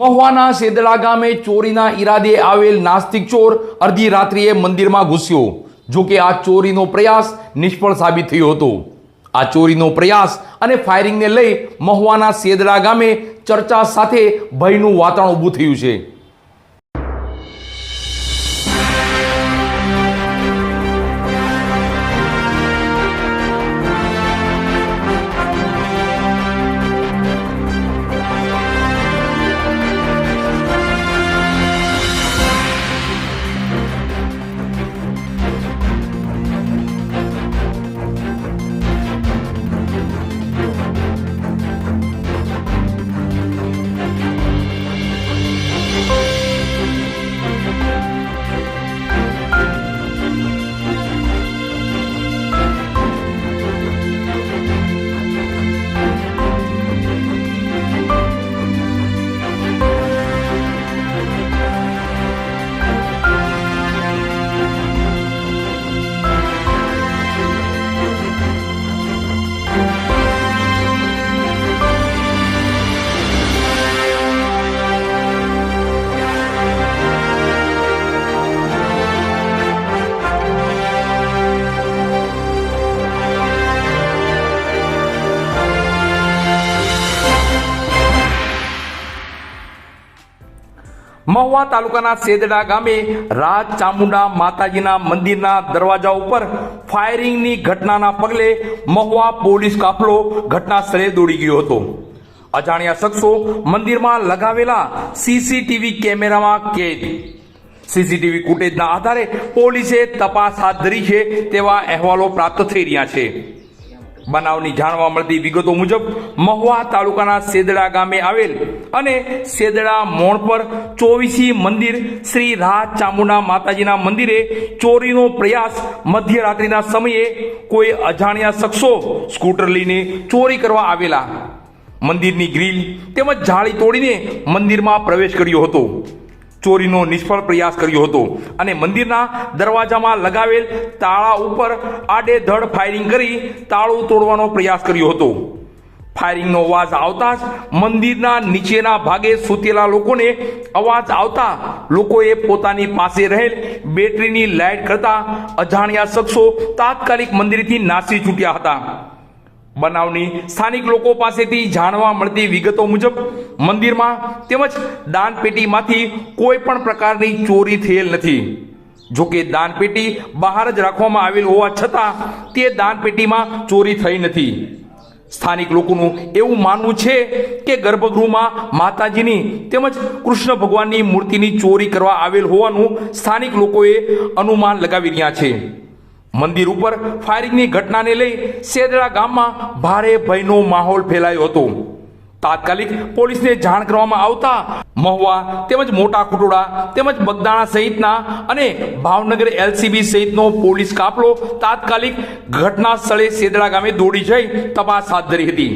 મહુવાના સેદડા ગામે ચોરીના ઈરાદે આવેલ નાસ્તિક ચોર અડધી રાત્રિએ મંદિરમાં ઘૂસ્યો. જો કે આ ચોરીનો પ્રયાસ નિષ્ફળ સાબિત થયો હતો. આ ચોરીનો પ્રયાસ અને ફાયરિંગને લઈ મહુવાના સેદડા ગામે ચર્ચા સાથે ભયનું વાતાવરણ ઊભું થયું છે. મહુવા તાલુકાના સેદડા ગામે રાજ ચામુંડા માતાજીના મંદિરના દરવાજા ઉપર ફાયરિંગની ઘટનાના પગલે મહુવા પોલીસ કાફલો ઘટના સ્થળે દોડી ગયો હતો. અજાણ્યા શખ્સો મંદિરમાં લગાવેલા સીસીટીવી કેમેરામાં કેદ. સીસીટીવી ફૂટેજના આધારે પોલીસે તપાસ હાથ ધરી છે તેવા અહેવાલો પ્રાપ્ત થઈ રહ્યા છે. બનાવની જાણવા મળતી વિગતો મુજબ મહુવા તાલુકાના સેદડા ગામે આવેલ અને સેદડા મોણ પર ચોવીસી મંદિર શ્રી રાજ ચામુંડા માતાજીના મંદિરે ચોરીનો પ્રયાસ મધ્યરાત્રિના સમયે કોઈ અજાણ્યા શખ્સો સ્કૂટર લઈને ચોરી કરવા આવેલા. મંદિરની ગ્રીલ તેમજ જાળી તોડીને મંદિરમાં પ્રવેશ કર્યો હતો. ચોરીનો નિષ્ફળ પ્રયાસ કર્યો હતો. અને મંદિરના દરવાજામાં લગાવેલ તાળા ઉપર આડેધડ ફાયરિંગ કરી તાળું તોડવાનો પ્રયાસ કર્યો હતો. ફાયરિંગનો અવાજ આવતા જ મંદિરના નીચેના ભાગે સૂતેલા લોકોને અવાજ આવતા લોકોએ પોતાની પાસે રહેલ બેટરીની લાઇટ કરતા અજાણ્યા શખ્સો તાત્કાલિક મંદિરથી નાસી છૂટ્યા હતા. બનાવની સ્થાનિક લોકો પાસેથી જાણવા મળતી વિગતો મુજબ મંદિરમાં તેમજ દાનપેટીમાંથી કોઈ પણ પ્રકારની ચોરી થયેલ નથી. જોકે દાનપેટી બહાર જ રાખવામાં આવેલ હોવા છતાં તે દાનપેટીમાં ચોરી થઈ નથી. સ્થાનિક લોકોનું એવું માનવું છે કે ગર્ભગૃહમાં માતાજીની તેમજ કૃષ્ણ ભગવાનની મૂર્તિની ચોરી કરવા આવેલ હોવાનું સ્થાનિક લોકોએ અનુમાન લગાવી રહ્યા છે. મંદિર ઉપર ફાયરિંગની ઘટનાને લઈ સેદડા ગામમાં ભારે ભયનો માહોલ ફેલાયો હતો. તાત્કાલિક પોલીસને જાણ કરવામાં આવતા મહુવા તેમજ મોટા કુટોડા તેમજ બગદાણા સહિતના અને ભાવનગર એલસીબી સહિતનો પોલીસ કાફલો તાત્કાલિક ઘટના સ્થળે સેદડા ગામે દોડી જઈ તપાસ હાથ ધરી હતી.